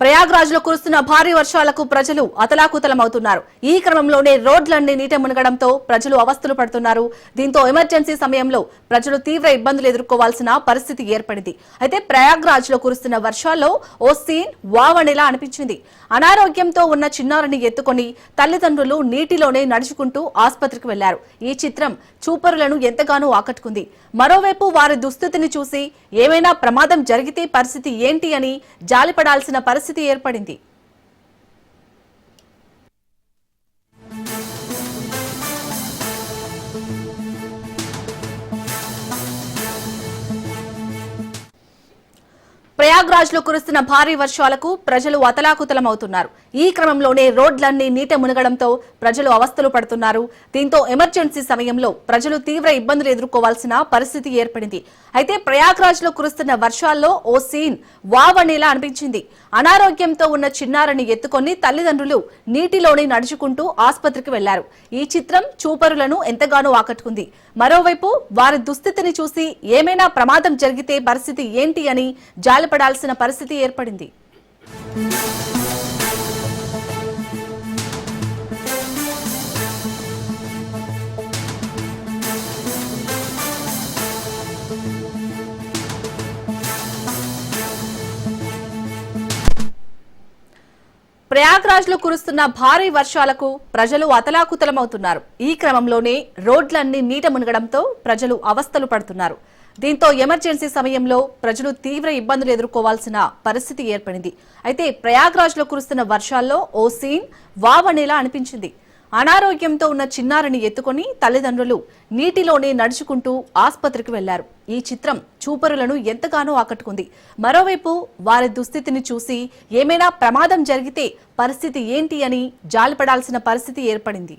ప్రయాగ్రాజ్లో కురుస్తున్న భారీ వర్షాలకు ప్రజలు అతలాకుతలమవుతున్నారు. ఈ క్రమంలోనే రోడ్లన్నీ నీట మునగడంతో ప్రజలు అవస్థలు పడుతున్నారు. దీంతో ఎమర్జెన్సీ సమయంలో ప్రజలు తీవ్ర ఇబ్బందులు ఎదుర్కోవాల్సిన పరిస్థితి ఏర్పడింది. అయితే ప్రయాగ్రాజ్లో కురుస్తున్న వర్షాల్లో ఓ సీన్ వావణిలా అనిపించింది. అనారోగ్యంతో ఉన్న చిన్నారిని ఎత్తుకొని తల్లిదండ్రులు నీటిలోనే నడుచుకుంటూ ఆసుపత్రికి వెళ్ళారు. ఈ చిత్రం చూపరులను ఎంతగానో ఆకట్టుకుంది. మరోవైపు వారి దుస్థితిని చూసి ఏమైనా ప్రమాదం జరిగితే పరిస్థితి ఏంటి అని జాలిపడాల్సిన పరిస్థితి పరిస్థితి ఏర్పడింది. ప్రయాగ్రాజ్లో కురుస్తున్న భారీ వర్షాలకు ప్రజలు అతలాకుతలమవుతున్నారు. ఈ క్రమంలోనే రోడ్లన్నీ నీట మునగడంతో ప్రజలు అవస్థలు పడుతున్నారు. దీంతో ఎమర్జెన్సీ సమయంలో ప్రజలు తీవ్ర ఇబ్బందులు ఎదుర్కోవాల్సిన పరిస్థితి ఏర్పడింది. అయితే ప్రయాగ్రాజ్లో కురుస్తున్న వర్షాల్లో ఓ సీన్ వావనేలా అనిపించింది. అనారోగ్యంతో ఉన్న చిన్నారని ఎత్తుకొని తల్లిదండ్రులు నీటిలోనే నడుచుకుంటూ ఆసుపత్రికి వెళ్ళారు. ఈ చిత్రం చూపరులను ఎంతగానో ఆకట్టుకుంది. మరోవైపు వారి దుస్థితిని చూసి ఏమైనా ప్రమాదం జరిగితే పరిస్థితి ఏంటి అని జాలిపడాల్సిన పరిస్థితి ఏర్పడింది. ప్రయాగ్రాజ్లో కురుస్తున్న భారీ వర్షాలకు ప్రజలు అతలాకుతలమవుతున్నారు. ఈ క్రమంలోనే రోడ్లన్నీ నీట మునగడంతో ప్రజలు అవస్థలు పడుతున్నారు. దీంతో ఎమర్జెన్సీ సమయంలో ప్రజలు తీవ్ర ఇబ్బందులు ఎదుర్కోవాల్సిన పరిస్థితి ఏర్పడింది. అయితే ప్రయాగ్రాజ్లో కురుస్తున్న వర్షాల్లో ఓ సీన్ వావనేలా అనిపించింది. అనారోగ్యంతో ఉన్న చిన్నారిని ఎత్తుకొని తల్లిదండ్రులు నీటిలోనే నడుచుకుంటూ ఆసుపత్రికి వెళ్ళారు. ఈ చిత్రం చూపరులను ఎంతగానో ఆకట్టుకుంది. మరోవైపు వారి దుస్థితిని చూసి ఏమైనా ప్రమాదం జరిగితే పరిస్థితి ఏంటి అని జాలిపడాల్సిన పరిస్థితి ఏర్పడింది.